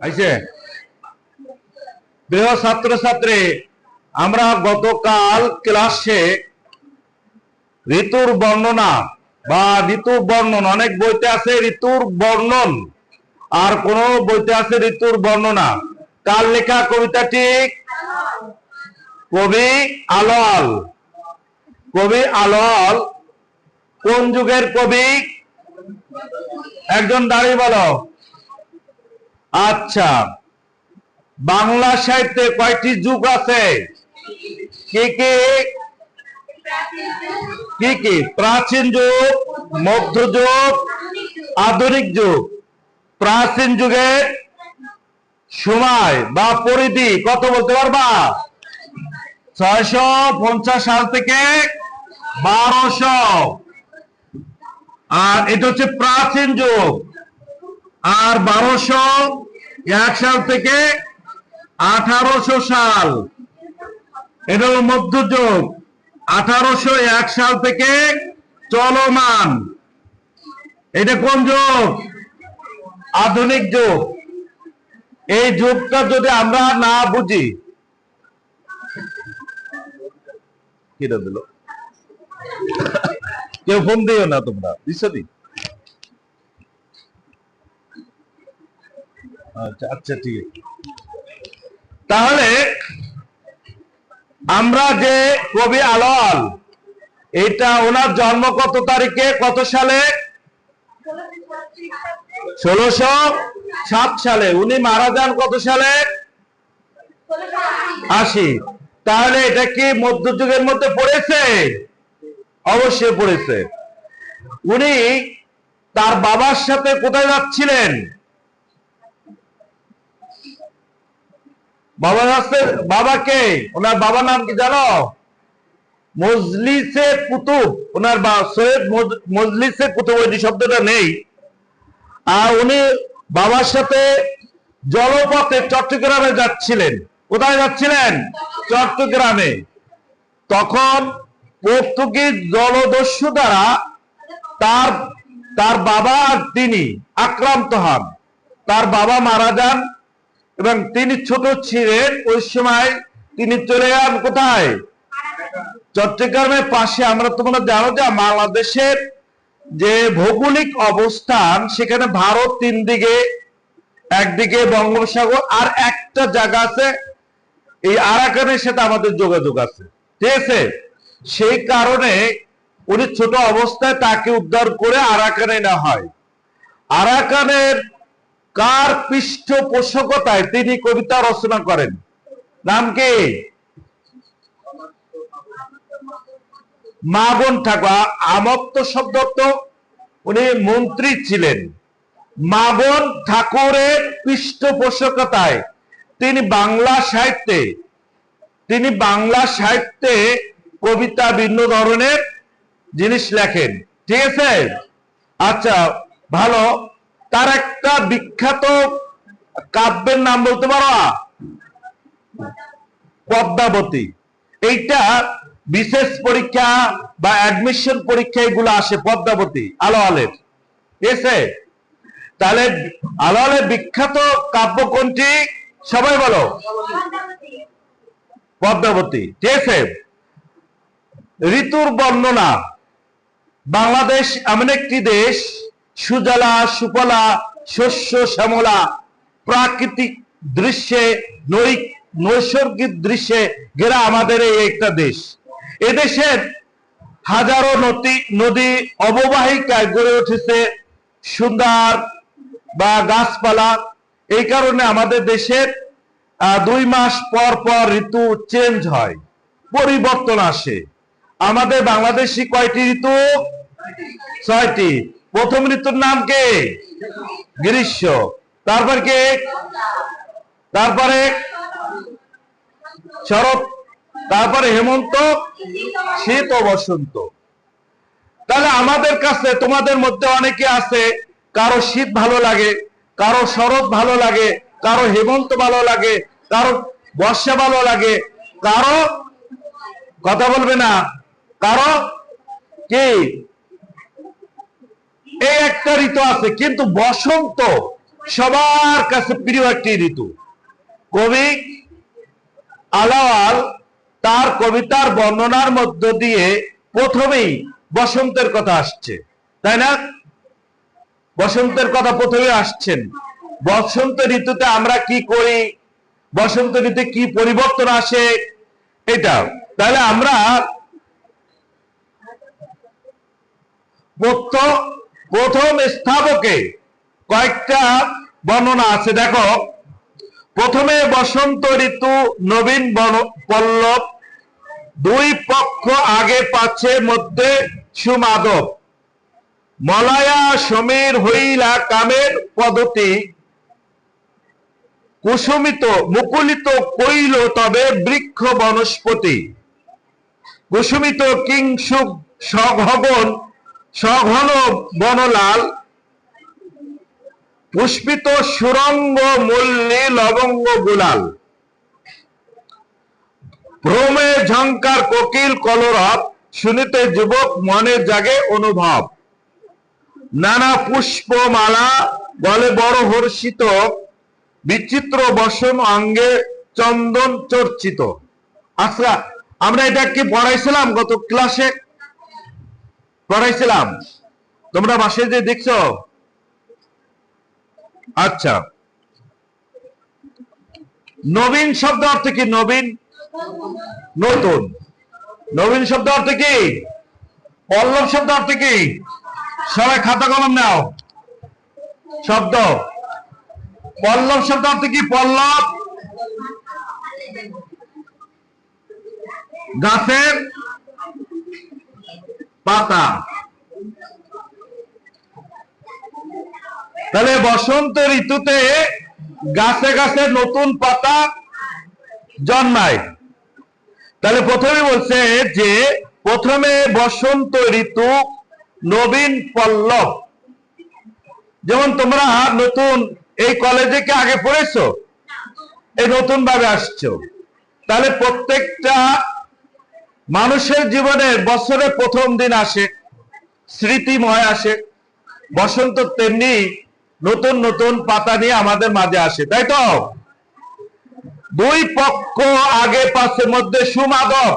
আইছে। প্রিয় ছাত্রছাত্রী, আমরা গতকাল ক্লাসে ঋতুর বর্ণনা বা ঋতুর বর্ণন, অনেক বইতে আছে ঋতুর বর্ণন, আর কোন বইতে আছে ঋতুর বর্ণনা। কার লেখা কবিতাটি কবি আলোয়াল। কবি আলোয়াল, কোন যুগের কবি? একজন দাঁড়িয়ে বলো। আচ্ছা বাংলা সাহিত্যে কয়টি যুগ আছে? কি কি? কি কি? প্রাচীন যুগ মধ্যযুগ আধুনিক যুগ। প্রাচীন যুগের সময় বা পরিধি কত বলতে পারবা? ছয়শো পঞ্চাশ সাল থেকে বারোশো। আর এটা হচ্ছে প্রাচীন যুগ। আর বারোশো এক সাল থেকে আঠারোশো সাল। এটা হলো মধ্যযুগ। আঠারোশো এক সাল থেকে চলমান। এটা কোন যুগ? আধুনিক যুগ। এই যুগটা যদি আমরা না বুঝি, কিরা দিল? কেউ ফোন দিও না তোমরা দিচ্ছি আচ্ছা আচ্ছা ঠিক আছে। তাহলে আমরা যে কবি আলোয়াল, এটা ওনার জন্ম কত তারিখে, কত সালে? সাত সালে। উনি মারা যান কত সালে? আশি। তাহলে এটা কি মধ্যযুগের মধ্যে পড়েছে? অবশ্যই পড়েছে। উনি তার বাবার সাথে কোথায় যাচ্ছিলেন? বাবা যাচ্ছে বাবাকে ওনার বাবার নাম কি জানো? মজলিসে কুতুব। ওনার বা সৈয়দ মজলিসে কুতুব ওই শব্দটা নেই। আর উনি বাবার সাথে জলপথে চট্টগ্রামে যাচ্ছিলেন। কোথায় যাচ্ছিলেন? চট্টগ্রামে। তখন পর্তুগিজ জলদস্যু দ্বারা তার তার বাবা আর তিনি আক্রান্ত হন। তার বাবা মারা যান। এবং তিনি ছোট ছিলেন, ওই সময় তিনি চলে যান কোথায়? চট্টগ্রামের পাশে। আমরা তোমরা জানো যে বাংলাদেশের যে ভৌগোলিক অবস্থান, সেখানে ভারত তিন দিকে, একদিকে বঙ্গোপসাগর আর একটা জায়গা আছে, এই আরাকানের সাথে আমাদের যোগাযোগ আছে। ঠিক আছে? সেই কারণে উনি ছোট অবস্থায় তাকে উদ্ধার করে আরাকানে নেওয়া হয়। আরাকানের কার পৃষ্ঠপোষকতায় তিনি কবিতা রচনা করেন? নাম কি? মাগন ঠাকুর। আমত্ত শব্দ তো উনি মন্ত্রী ছিলেন। মাগন ঠাকুরের পৃষ্ঠপোষকতায় তিনি বাংলা সাহিত্যে, তিনি বাংলা সাহিত্যে কবিতা ভিন্ন ধরনের জিনিস লেখেন। ঠিক আছে? আচ্ছা ভালো। তার একটা বিখ্যাত কাব্যের নাম বলতে পারো? পদ্মাবতী। এইটা বিশেষ পরীক্ষা বা অ্যাডমিশন পরীক্ষা এগুলো আসে পদ্মাবতী আলো আলের আছে? তাহলে আলো আলের বিখ্যাত কাব্য কোনটি? সবাই বলো। পদ্মাবতী। ঠিক আছে? ঋতুর বর্ণনা। বাংলাদেশ এমন একটি দেশ সুজলা, সুফলা, শস্য, শ্যামলা। প্রাকৃতিক দৃশ্যে নৈসর্গিক দৃশ্যে ঘেরা আমাদের এই একটা দেশ। এদেশের হাজারো নদী নদী অববাহিকায় গড়ে উঠেছে সুন্দর বা গাছপালা। এই কারণে আমাদের দেশের দুই মাস পর পর ঋতু চেঞ্জ হয়, পরিবর্তন আসে। আমাদের বাংলাদেশি কয়টি ঋতু? ছয়টি। প্রথম ঋতুর নাম কে? গ্রীষ্ম। তারপর কে? তারপরে শরৎ। তারপরে হেমন্ত। শীত ও বসন্ত। তাহলে আমাদের কাছে, তোমাদের মধ্যে অনেকে আছে, কারও শীত ভালো লাগে, কারও শরৎ ভালো লাগে, কারও হেমন্ত ভালো লাগে, কারও বর্ষা ভালো লাগে, কারও, কথা বলবে না, কারও কি? এই একটা ঋতু আছে, কিন্তু বসন্ত সবার কাছে প্রিয় একটি ঋতু। কবি আলাওয়াল তার কবিতার বর্ণনার মধ্য দিয়ে প্রথমেই বসন্তের কথা আসছে, তাই না? বসন্তের কথা প্রথমে আসছেন। বসন্ত ঋতুতে আমরা কি করি? বসন্ত ঋতুতে কি পরিবর্তন আসে? এটা, তাহলে আমরা প্রথ- প্রথম স্থাপকে কয়েকটা বর্ণনা আছে। দেখো, প্রথমে বসন্ত ঋতু, নবীন পল্লব, দুই পক্ষ আগে পাচ্ছে, মধ্যে সুমাদব মলায়া, সমীর হইলা কামের পদতি কুসুমিত, মুকুলিত কইল তবে বৃক্ষ বনস্পতি। কুসুমিত, কিংসুক সঘগন সঘন বনলাল। পুষ্পিত সুরঙ্গ মল্লী লবঙ্গ গুলাল। ভ্রমে ঝঙ্কার কোকিল কলরব, শুনিতে যুবক মনে জাগে অনুভব। নানা পুষ্পমালা বলে বড় হর্ষিত, বিচিত্র বসন অঙ্গে চন্দন চর্চিত। আচ্ছা আমরা এটা কি পড়াইছিলাম গত ক্লাসে পড়াইছিলাম তোমরা বাসে যে দেখছ। আচ্ছা। নবীন শব্দ অর্থ কি? নবীন নতুন। নবীন শব্দ অর্থ কি? পল্লব শব্দ অর্থ কি? সবাই খাতা কলম নাও। শব্দ। পল্লব শব্দ অর্থ কি? পল্লব। গাছের পাতা। তাহলে বসন্ত ঋতুতে গাছে গাছে নতুন পাতা জন্মায়। তাহলে প্রথমে বলছে যে প্রথমে বসন্ত ঋতু নবীন পল্লব। যেমন তোমরা নতুন এই কলেজে কি আগে পড়েছো? এই নতুন ভাবে আসছো। তাহলে প্রত্যেকটা মানুষের জীবনে বছরে প্রথম দিন আসে, স্মৃতিময় আসে। বসন্ত তেমনি নতুন নতুন পাতা নিয়ে আমাদের মাঝে আসে, তাই তো? দুই পক্ষ আগে পাশে, মধ্যে সুমাদব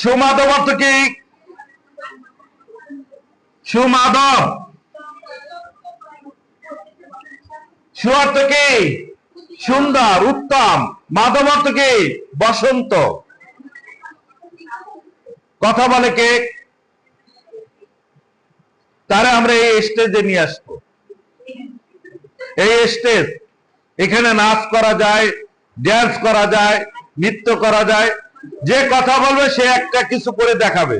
সুমাদব অর্থ কি? সুমাদব সুয়ার্থ কি? সুন্দর, উত্তম। মাধব অর্থ কি? বসন্ত। কথা বলে কে? তারা আমরা এই স্টেজে নিয়ে আসব। এই স্টেজ এখানে নাচ করা যায় ড্যান্স করা যায়, নৃত্য করা যায়, যে কথা বলবে সে একটা কিছু করে দেখাবে।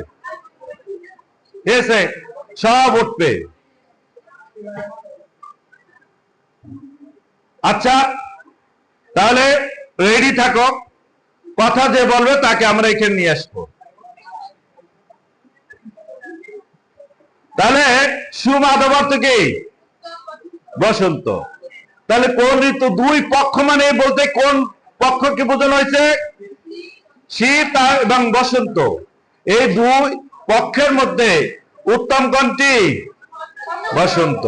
এসে সব উঠবে। আচ্ছা তাহলে রেডি থাকো। কথা যে বলবে তাকে আমরা এখানে নিয়ে আসব। তাহলে সুমাধব অর্থ কি? বসন্ত। তাহলে কোন ঋতু দুই পক্ষ মানে বলতে কোন পক্ষকে বোঝানো হয়েছে? শীত এবং বসন্ত। এই দুই পক্ষের মধ্যে উত্তম কোনটি? বসন্ত।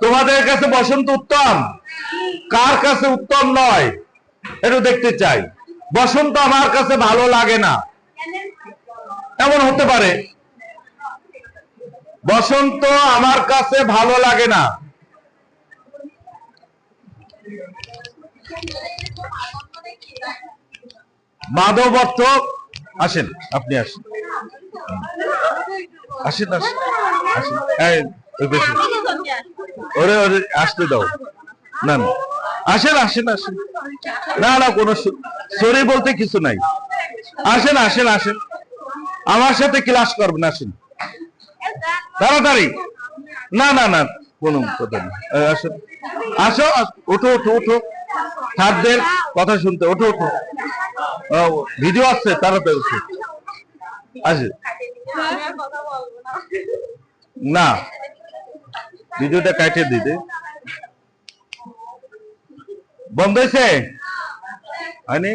তোমাদের কাছে বসন্ত উত্তম? কার কাছে উত্তম নয়? একটু দেখতে চাই। বসন্ত আমার কাছে ভালো লাগে না। এমন হতে পারে। বসন্ত আমার কাছে ভালো লাগে না। মাধব আসেন, আপনি আসেন। আসেন আসেন। ওরে ওরে, আসতে দাও। না না। আসেন আসেন আসেন। না না, কোনো সরি বলতে কিছু নাই। আসেন আসেন আসেন। আমার সাথে ক্লাস করবেন, আসেন। তাড়াতাড়ি। না না না কোনো কথা এই, আসো। ওঠো ওঠো ওঠো। স্যারদের কথা শুনতে ওঠো ওঠো। ভিডিও আসছে তাড়াতাড়ি উঠো আসে। না ভিডিওটা কাটে দিতে। বন্ধ হয়েছে? হয়নি?